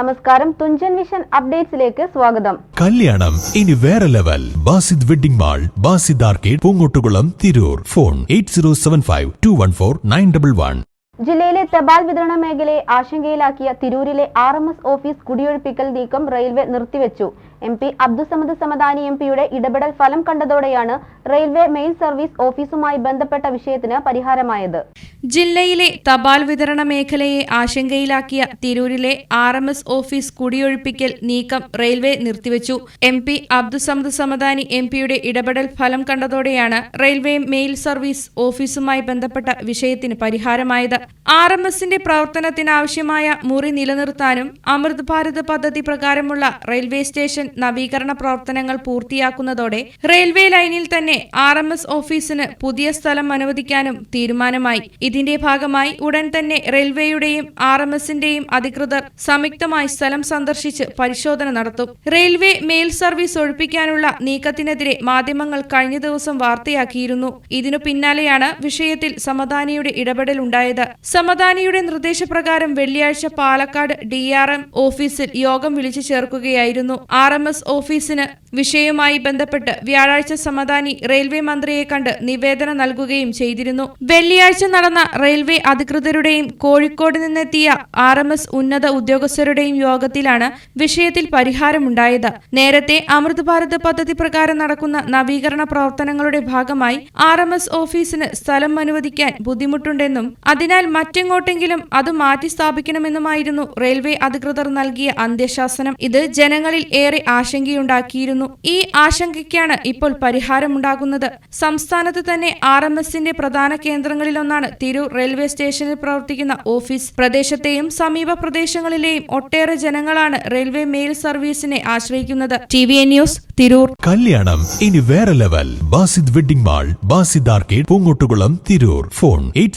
നമസ്കാരം. തുഞ്ചൻ വിഷൻ അപ്ഡേറ്റ്സിലേക്ക് സ്വാഗതം. കല്യാണം. ഇനി വേറെ level. Basid wedding mall Basid arcade Poongottukulam Tirur. Phone eight zero seven five two one four nine double one. ജില്ലയിലെ തപാൽ വിതരണ മേഖലയെ ആശങ്കയിലാക്കിയ തിരൂരിലെ ആർ എം എസ് ഓഫീസ് കുടിയൊഴിപ്പിക്കൽ നീക്കം റെയിൽവേ നിർത്തിവെച്ചു. M P Abdussamad Samadani M പിയുടെ ഇടപെടൽ ഫലം കണ്ടതോടെയാണ് റെയിൽവേ മെയിൽ സർവീസ് ഓഫീസുമായി ബന്ധപ്പെട്ട വിഷയത്തിന് പരിഹാരമായത്. ജില്ലയിലെ തപാൽ വിതരണ മേഖലയെ ആശങ്കയിലാക്കിയ തിരൂരിലെ ആർ എം എസ് ഓഫീസ് കുടിയൊഴിപ്പിക്കൽ നീക്കം റെയിൽവേ നിർത്തിവച്ചു. M P Abdussamad Samadani M പിയുടെ ഇടപെടൽ ഫലം കണ്ടതോടെയാണ് റെയിൽവേ മെയിൽ സർവീസ് ഓഫീസുമായി ബന്ധപ്പെട്ട വിഷയത്തിന് പരിഹാരമായത്. ആർ എം എസിന്റെ പ്രവർത്തനത്തിനാവശ്യമായ മുറി നിലനിർത്താനും അമൃത് ഭാരത് പദ്ധതി പ്രകാരമുള്ള റെയിൽവേ സ്റ്റേഷൻ നവീകരണ പ്രവർത്തനങ്ങൾ പൂർത്തിയാക്കുന്നതോടെ റെയിൽവേ ലൈനിൽ തന്നെ ആർ എം എസ് ഓഫീസിന് പുതിയ സ്ഥലം അനുവദിക്കാനും തീരുമാനമായി. ഇതിന്റെ ഭാഗമായി ഉടൻ തന്നെ റെയിൽവേയുടെയും ആർ എം എസിന്റെയും അധികൃതർ സംയുക്തമായി സ്ഥലം സന്ദർശിച്ച് പരിശോധന നടത്തും. റെയിൽവേ മെയിൽ സർവീസ് ഒഴിപ്പിക്കാനുള്ള നീക്കത്തിനെതിരെ മാധ്യമങ്ങൾ കഴിഞ്ഞ ദിവസം വാർത്തയാക്കിയിരുന്നു. ഇതിനു പിന്നാലെയാണ് വിഷയത്തിൽ സമദാനിയുടെ ഇടപെടൽ ഉണ്ടായത്. സമദാനിയുടെ നിർദ്ദേശപ്രകാരം വെള്ളിയാഴ്ച പാലക്കാട് ഡി ആർ എം ഓഫീസിൽ യോഗം വിളിച്ചു ചേർക്കുകയായിരുന്നു. ആർ എം എസ് ഓഫീസിന് വിഷയവുമായി ബന്ധപ്പെട്ട് വ്യാഴാഴ്ച സമദാനി റെയിൽവേ മന്ത്രിയെ കണ്ട് നിവേദനം നൽകുകയും ചെയ്തിരുന്നു. വെള്ളിയാഴ്ച നടന്ന റെയിൽവേ അധികൃതരുടെയും കോഴിക്കോട് നിന്നെത്തിയ ആർ എം എസ് ഉന്നത ഉദ്യോഗസ്ഥരുടെയും യോഗത്തിലാണ് വിഷയത്തിൽ പരിഹാരമുണ്ടായത്. നേരത്തെ അമൃത് ഭാരത് പദ്ധതി പ്രകാരം നടക്കുന്ന നവീകരണ പ്രവർത്തനങ്ങളുടെ ഭാഗമായി ആർ എം എസ് ഓഫീസിന് സ്ഥലം അനുവദിക്കാൻ ബുദ്ധിമുട്ടുണ്ടെന്നും അതിനാൽ മറ്റെങ്ങോട്ടെങ്കിലും അത് മാറ്റി സ്ഥാപിക്കണമെന്നുമായിരുന്നു റെയിൽവേ അധികൃതർ നൽകിയ അന്ത്യശാസനം. ഇത് ജനങ്ങളിൽ ഏറെ ആശങ്കയുണ്ടാക്കിയിരുന്നു. ഈ ആശങ്കയ്ക്കാണ് ഇപ്പോൾ പരിഹാരമുണ്ടാകുന്നത്. സംസ്ഥാനത്ത് തന്നെ ആർ എം എസിന്റെ പ്രധാന കേന്ദ്രങ്ങളിലൊന്നാണ് തിരൂർ റെയിൽവേ സ്റ്റേഷനിൽ പ്രവർത്തിക്കുന്ന ഓഫീസ് പ്രദേശത്തെയും സമീപ പ്രദേശങ്ങളിലെയും ഒട്ടേറെ ജനങ്ങളാണ് റെയിൽവേ മെയിൽ സർവീസിനെ ആശ്രയിക്കുന്നത്. T V news Tirur. കല്യാണം ഇനി വേറെ level. Basid wedding mall Basid arcade Poongottukulam Tirur. Phone eight